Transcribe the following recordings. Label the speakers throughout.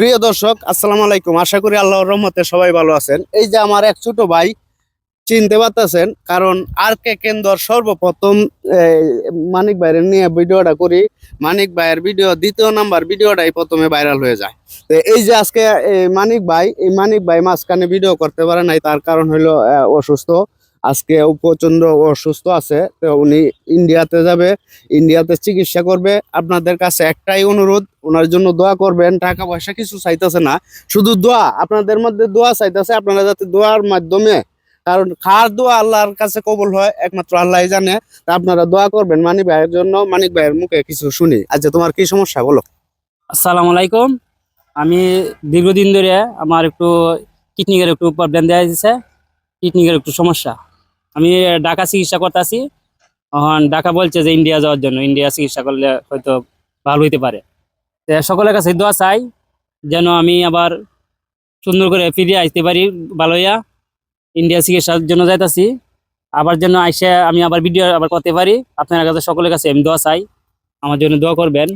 Speaker 1: প্রিয় দর্শক, আসসালামু আলাইকুম। আশা করি আল্লাহর রহমতে সবাই ভালো আছেন। এই যে আমার এক ছোট ভাই চিনতে পারতেছেন, কারণ আর কে কেন্দ্র সর্বপ্রথম মানিক ভাইয়ের নিয়ে ভিডিওটা করি। মানিক ভাইয়ের ভিডিও, দ্বিতীয় নাম্বার ভিডিওটাই প্রথমে ভাইরাল হয়ে যায়। তো এই যে আজকে মানিক ভাই, এই মানিক ভাই মাঝখানে ভিডিও করতে পারে নাই, তার কারণ হলো অসুস্থ। আজকে প্রচণ্ড অসুস্থ আছে, তো উনি ইন্ডিয়াতে যাবে ইন্ডিয়াতে চিকিৎসা করবে। আপনাদের কাছে একটাই অনুরোধ, ওনার জন্য দোয়া করবেন টাকা পয়সা কিছু চাইতেছে না, শুধু দোয়া, আপনাদের মধ্যে দোয়া চাইতেছে, আপনারা যাতে দোয়ার মাধ্যমে, কারণ খার দোয়া আল্লাহর কাছে কবুল হয়, একমাত্র আল্লাহ জানে, তা আপনারা দোয়া করবেন মানিক ভাইয়ের জন্য। মানিক ভাইয়ের মুখে কিছু শুনি। আচ্ছা তোমার কি সমস্যা, বলো।
Speaker 2: আসসালামু আলাইকুম। আমি দীর্ঘদিন ধরে আমার একটু কিডনির একটু প্রবলেম দেওয়া দিয়েছে কিডনির একটু সমস্যা। আমি ঢাকা চিকিৎসা করতেছি এখন ঢাকা বলছে যে ইন্ডিয়া যাওয়ার জন্য। ইন্ডিয়া চিকিৎসা করলে হয়তো ভালো হইতে পারে। সকলের কাছে দোয়া চাই যেন আমি আবার সুন্দর করে ফিরে আসতে পারি ভালো হইয়া। ইন্ডিয়া চিকিৎসার জন্য যাইতাছি। আবার যেন আইসে আমি আবার ভিডিও আবার করতে পারি। আপনার কাছে সকলের কাছে আমি দোয়া চাই। আমার জন্য দোয়া করবেন।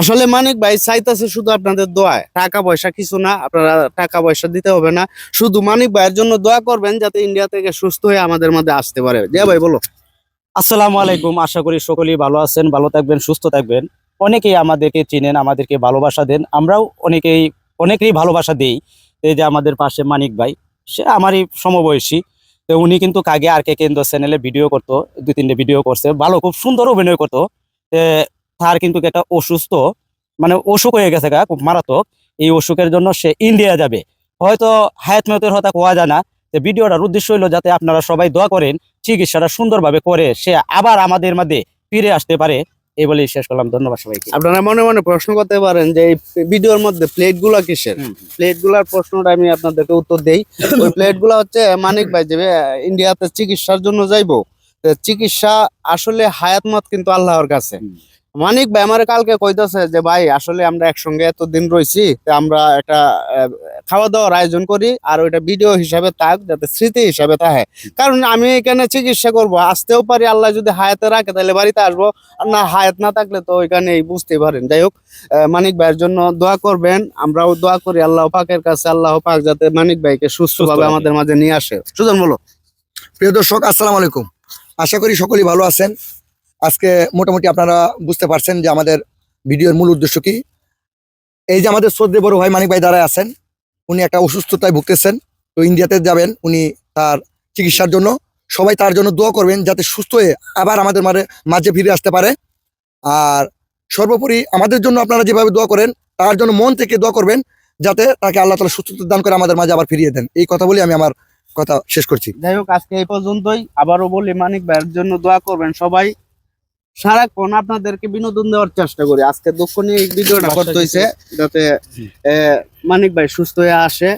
Speaker 1: আসলে মানিক ভাই চাইতেছে শুধু আপনাদের দোয়ায়। টাকা পয়সা কিছু না, আপনারা টাকা পয়সা দিতে হবে না। শুধু মানিক ভাইয়ের জন্য দোয়া করবেন যাতে ইন্ডিয়া থেকে সুস্থ হয়ে আমাদের মধ্যে আসতে পারে। যে ভাই, বলো।
Speaker 3: আসসালামু আলাইকুম, আশা করি সকলেই ভালো আছেন, ভালো থাকবেন, সুস্থ থাকবেন। অনেকেই আমাদেরকে চিনেন, আমাদেরকে ভালোবাসা দেন। আমরাও অনেকেই অনেকেই ভালোবাসা দিই। এই যে আমাদের পাশে মানিক ভাই, সে আমারই সমবয়সী। তো উনি কিন্তু আগে আর কে কেন্দ্র চ্যানেলে ভিডিও করতো, দুই তিনটে ভিডিও করছে। ভালো, খুব সুন্দর অভিনয় করতো। তার কিন্তু একটা অসুস্থ মানে অসুখ হয়ে গেছে গা খুব মারাত্মক। এই অসুখের জন্য সে ইন্ডিয়া যাবে। হয়তো হায়াত মতের হতা কোয়া জানা যে ভিডিওটার উদ্দেশ্য হলো যাতে আপনারা সবাই দোয়া করেন চিকিৎসাটা সুন্দরভাবে করে সে আবার আমাদের মধ্যে ফিরে আসতে পারে এই বলেই শেষ করলাম। ধন্যবাদ সবাইকে।
Speaker 1: আপনারা মনে মনে প্রশ্ন করতে পারেন যে এই ভিডিওর মধ্যে প্লেটগুলা কিসের?
Speaker 3: হুম।
Speaker 1: প্লেটগুলার প্রশ্নটা আমি আপনাদেরকে উত্তর দেই। ওই প্লেটগুলা হচ্ছে মানিক ভাই যাবে ইন্ডিয়াতে চিকিৎসার জন্য যাইবো? চিকিৎসা আসলে হায়াত মত কিন্তু আল্লাহর কাছে। মানিক ভাই আমার কালকে কইতেছে যে ভাই আসলে আমরা একসঙ্গে এতদিন রয়েছি আমরা একটা খাওয়া দাওয়ার আয়োজন করি আর ওইটা ভিডিও হিসাবে থাক যাতে স্মৃতি হিসাবে থাকে। কারণ আমি এখানে চিকিৎসা করব আসতেও পারি আল্লাহ যদি হায়াতে রাখে তাহলে বাড়িতে আসব। আর না হায়াত না থাকলে তো ওইখানেই বুঝতেই পারেন। যাই হোক মানিক ভাইয়ের জন্য দোয়া করবেন আমরাও দোয়া করি আল্লাহ পাকের কাছে আল্লাহ পাক যাতে মানিক ভাইকে সুস্থভাবে। আমাদের মাঝে নিয়ে আসে। সুজন বলো।
Speaker 4: প্রিয় দর্শক আসসালামু আলাইকুম। আশা করি সকলেই ভালো আছেন। আজকে মোটামুটি আপনারা বুঝতে পারছেন যে আমাদের ভিডিওর মূল উদ্দেশ্য কি। এই যে আমাদের শ্রদ্ধে বড় ভাই মানিক ভাই দাঁড়ায় আছেন, উনি একটা অসুস্থতায় ভুগতেছেন, তো ইন্ডিয়াতে যাবেন উনি তার চিকিৎসার জন্য। সবাই তার জন্য দোয়া করবেন যাতে সুস্থ হয়ে আবার আমাদের মাঝে মাঝে ফিরে আসতে পারে। আর সর্বোপরি আমাদের জন্য আপনারা যেভাবে দোয়া করেন, তার জন্য মন থেকে দোয়া করবেন যাতে তাকে আল্লাহ তালা সুস্থতা দান করে আমাদের মাঝে আবার ফিরিয়ে দেন। এই কথা বলে আমি আমার কথা শেষ করছি।
Speaker 1: যাই হোক, আজকে এই পর্যন্তই। আবারও বলি, মানিক ভাইয়ের জন্য দোয়া করবেন সবাই। সারাক্ষণ আপনাদেরকে বিনোদন দেওয়ার চেষ্টা করি। আজকে দুঃখ নিয়ে এই ভিডিওটা করতে হয়েছে যাতে মানিক ভাই সুস্থ হয়ে আসে।